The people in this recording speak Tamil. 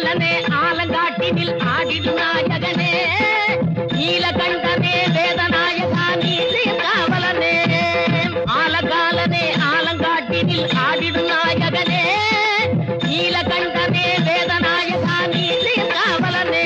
பாலனே ஆலங்காட்டினில் ஆடிடு நாயகனே. நீல கண்டனே வேதநாயகா நீலே காவலனே ஆலகாலனே ஆலங்காட்டினில் ஆடிடு நாயகனே. நீல கண்டனே வேதநாயகா நீலே காவலனே